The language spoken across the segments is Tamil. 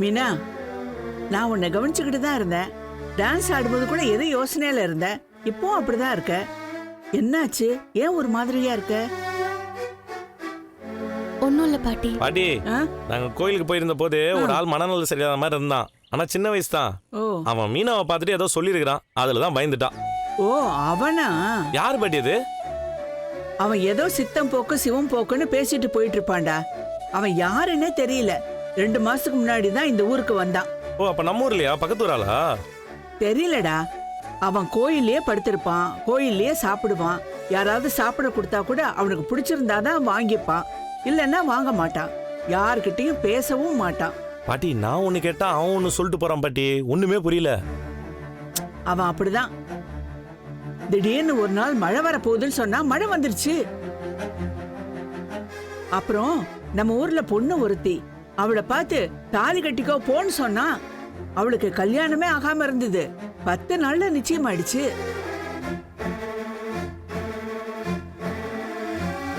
மீனா நான் உன்னை கவனிச்சுக்கிட்டு தான் இருந்தேன். டான்ஸ் ஆடும்போது கூட எது யோசனையில இருந்தேன் இப்போ அப்படிதான் இருக்க. என்னாச்சு? ஏன் ஒரு மாதிரியா இருக்க? ஒன்றும் இல்லை பாட்டி. பாட்டி ஆ? நாங்க கோயிலுக்கு போயிருந்த போது ஒரு ஆள் மனநல சரியாத மாதிரி இருந்தான். ஆனா சின்ன வயசு தான் ஓ. அவன் மீனாவை பார்த்துட்டு ஏதோ சொல்லியிருக்கிறான். அதுல தான் பயந்துட்டான். ஓ அவனா? யார் பாட்டி அது? அவன் ஏதோ சித்தம் போக்கு சிவம் போக்குன்னு பேசிட்டு போயிட்டு இருப்பான்டா. அவன் யாருன்னே தெரியல. ரெண்டு மாசத்துக்கு முன்னாடி தான் இந்த ஊருக்கு வந்தான். ஓ அப்ப நம்ம ஊர்லயா? பக்கத்து ஊர் ஆளா தெரியலடா. அவன் கோயில்லயே படுத்திருப்பான். கோயில்லயே சாப்பிடுவான். யாராவது சாப்பிட கொடுத்தா கூட அவனுக்கு பிடிச்சிருந்தாதான் வாங்கிப்பான். இல்லைன்னா வாங்க மாட்டான். யார்கிட்டயும் பேசவும் மாட்டான். பாட்டி நான் ஒண்ணு கேட்டா அவன் ஒண்ணு சொல்லிட்டு போறான் பாட்டி. ஒண்ணுமே புரியல. அவன் அப்படிதான். திடீர்னு ஒரு நாள் மழை வர போகுதுன்னு சொன்னா மழை வந்துருச்சு. அப்புறம் நம்ம ஊர்ல பொண்ணு ஒருத்தி. அவளை பார்த்து தாலி கட்டிக்கோ போன்னு சொன்னா. அவளுக்கு கல்யாணமே ஆகாம இருந்தது. பத்து நாள்ல நிச்சயம் ஆயிடுச்சு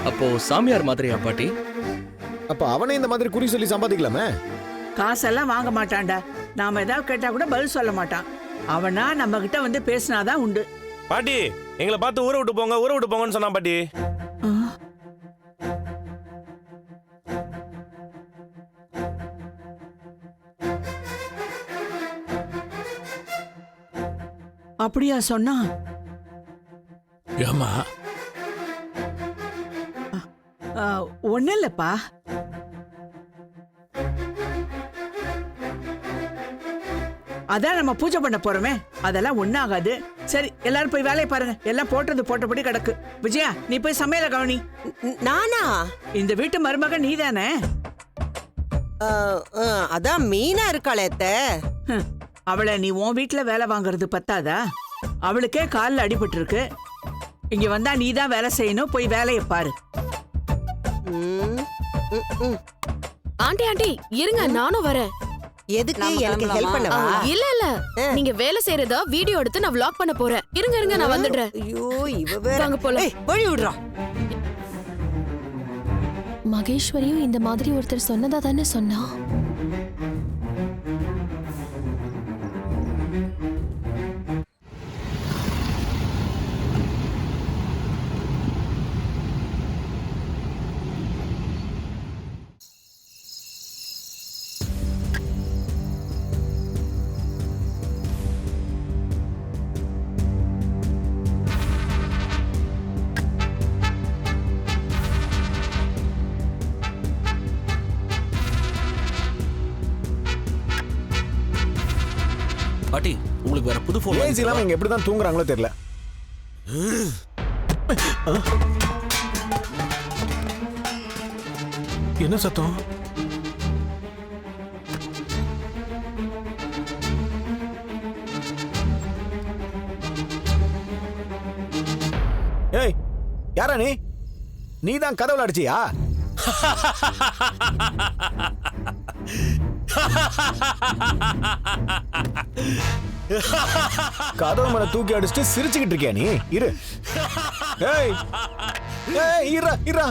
அப்போ சாமியார் மாதிரியா பாட்டி? அப்ப அவனே இந்த மாதிரி குறி சொல்லி சம்பாதிக்கலாமே? காசெல்லாம் வாங்க மாட்டான்டா. நாம ஏதாவது கேட்டா கூட பதில் சொல்ல மாட்டான். அவனா நம்ம கிட்ட வந்து பேசினாதான் உண்டு. பாட்டி எங்களை பார்த்து ஊரை விட்டு போங்க ஊரை விட்டு போங்கன்னு சொன்னான் பாட்டி. அப்படியா சொன்னா? ஏமா ஒன்னும் இல்லப்பா. அதான் நம்ம பூஜை பண்ண போறோமே. அதெல்லாம் ஒண்ணாகாது சரி எல்லாரும் போய் வேலையை பாருங்க. எல்லாம் போட்டது போட்டபடி கிடக்கு. விஜயா நீ போய் சமையல கவனி. நானா? இந்த வீட்டு மருமக நீதானே? அதான் மீனா இருக்காளே அவளை நீ உன் வீட்ல வேலை வாங்குறது பத்தாதா? அவளுக்கே கால்ல அடிபட்டு இருக்கு இங்க வந்தா நீ தான் வேலை செய்யணும் போய் வேலையை பாரு. ஆண்டி ஆண்டி இருங்க நானும் வரேன். எதுக்கு எனக்கு ஹெல்ப் பண்ணவா? இல்ல இல்ல. நீங்க வேலை செய்யறத வீடியோ எடுத்து நான் vlog பண்ண போறேன். இருங்க இருங்க நான் வந்துடுறேன். ஐயோ இவ வேற. வாங்க போலாம். ஏய், வழி விடுறா. மகேஸ்வரியும் இந்த மாதிரி ஒருத்தர் சொன்னதா தானே சொன்னா? பாட்டி உங்களுக்கு வேற புது போன் ஏசி இல்லாம இங்க எப்படிதான் தூங்குறாங்களோ தெரியல. என்ன சத்தம்? ஏய் யாரா நீ? நீ தான் கதவுல அடிச்சியா? கதவு மேல தூக்கி அடிச்சுட்டு சிரிச்சுக்கிட்டு இருக்கியா நீ? இரு. ஏய். ஏய் இருடா இருடா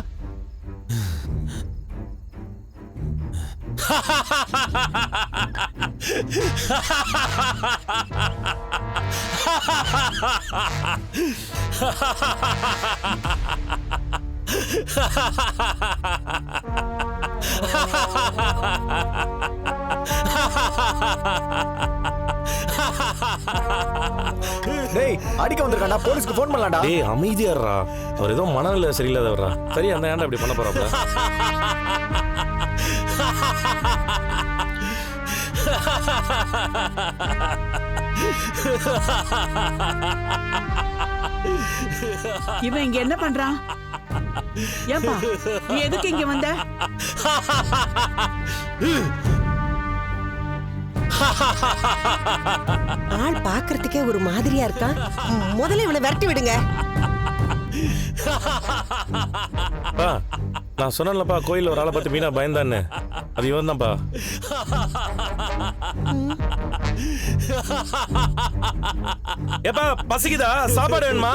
டேய் அடிக்க வந்திருக்காண்டா போலீஸ்க்கு ஃபோன் பண்ணலாம்டா. டேய் அமைதியாடுறா அவர் ஏதோ மனநிலை சரியில்லாதவரா சரி அந்த ஏன்டா இப்படி பண்ண போறாப்ல? இவன் இங்க என்ன பண்றான்? ஏப்பா நீ எதுக்கு இங்க வந்த? ஆள் பாக்குறதுக்கே ஒரு மாதிரியா இருக்கான் முதல்ல இவனை விரட்டி விடுங்க. நான் சொன்னேன்லப்பா கோயில்ல ஒரு ஆளை பார்த்து மீனா பயந்தான்னு. அது இவன் தான்ப்பா. ஏப்பா பசிக்குதா? சாப்பாடு வேணுமா?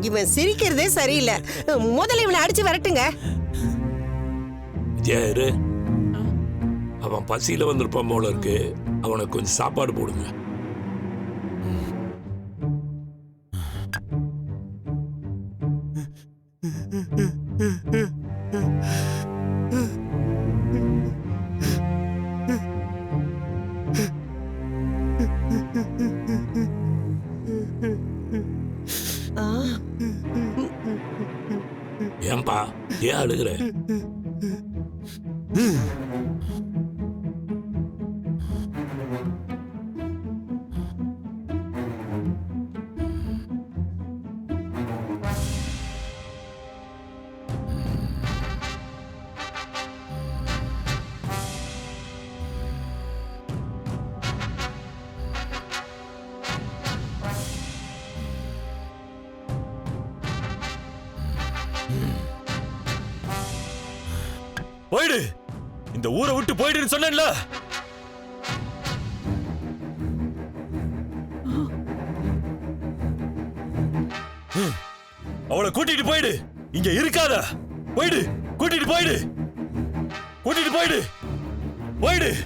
இவன் சிரிக்கிறதே சரியில்லை. முதல்ல இவனை அடிச்சு வரட்டுங்க. அவன் பசியில் வந்திருப்பான் போல இருக்கு. அவனுக்கு கொஞ்சம் சாப்பாடு போடுங்க. ஏன்பா ஏன் அழுகுற? போயிடு. இந்த ஊரை விட்டு போயிடுன்னு சொன்னேன்ல. அவளை கூட்டிட்டு போயிடு. இங்க இருக்காத. போயிடு. கூட்டிட்டு போயிடு. கூட்டிட்டு போயிடு. போயிடு.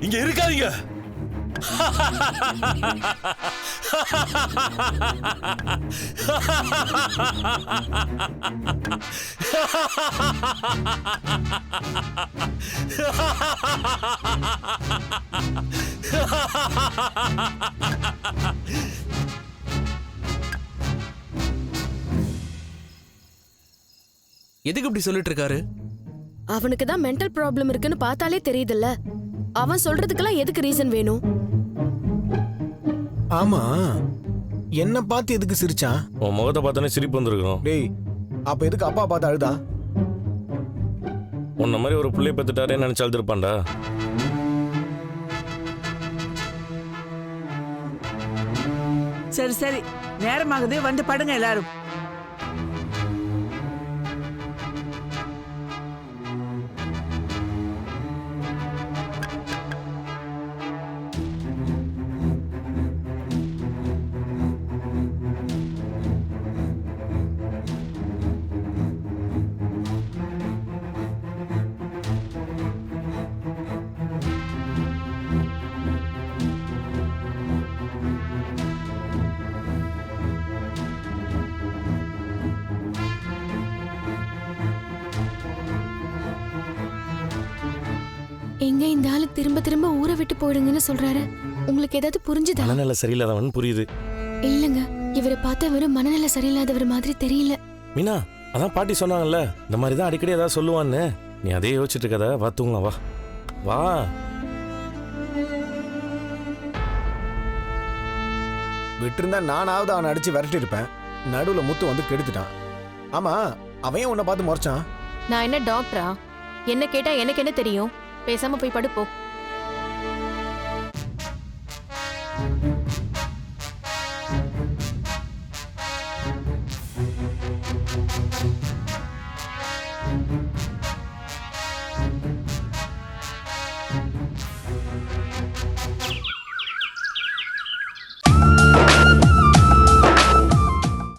இங்க இருக்காதீங்க. எதுக்கு இப்படி சொல்லிட்டு இருக்காரு? அவனுக்கு தான் மென்டல் ப்ராப்ளம் இருக்குன்னு பார்த்தாலே தெரியுதுல்ல. அவன் சொல்றதுக்கெல்லாம் எதுக்கு ரீசன் வேணும்? ஆமா. என்ன பார்த்து எதுக்கு சிரிச்சான்? உன் முகத்தை பார்த்தோன்னே சிரிப்பு வந்திருக்கும். டேய் அப்ப எதுக்கு அப்பா பார்த்து அழுதா? உன்ன மாதிரி ஒரு பிள்ளைய பெத்துட்டாரே நினைச்சு அழுதுருப்பான்டா. சரி சரி. நேரமாகுது. வந்து படுங்க எல்லாரும். எங்க இந்த ஆளு திரும்ப திரும்ப ஊரை விட்டு போயிடுங்கன்னு சொல்றாரு? உங்களுக்கு ஏதாவது புரிஞ்சுதா? மனநிலை சரியில்லாதவன் புரியுது. இல்லங்க இவரை பார்த்தா வெறும் மனநிலை சரியில்லாதவர் மாதிரி தெரியல. மீனா அதான் பாட்டி சொன்னாங்கல்ல இந்த மாதிரி தான் அடிக்கடி ஏதாவது சொல்லுவான்னு. நீ அதே யோசிச்சுட்டு இருக்கத வா தூங்கலாம் வா. வா. விட்டிருந்தா நானாவது அவனை அடிச்சு விரட்டி இருப்பேன் நடுவுல முத்து வந்து கெடுத்துட்டான். ஆமா அவன் ஏன் உன்னை பார்த்து முறைச்சான். நான் என்ன டாக்டரா? என்ன கேட்டா எனக்கு என்ன தெரியும்? பேசாம போய் படுப்போ.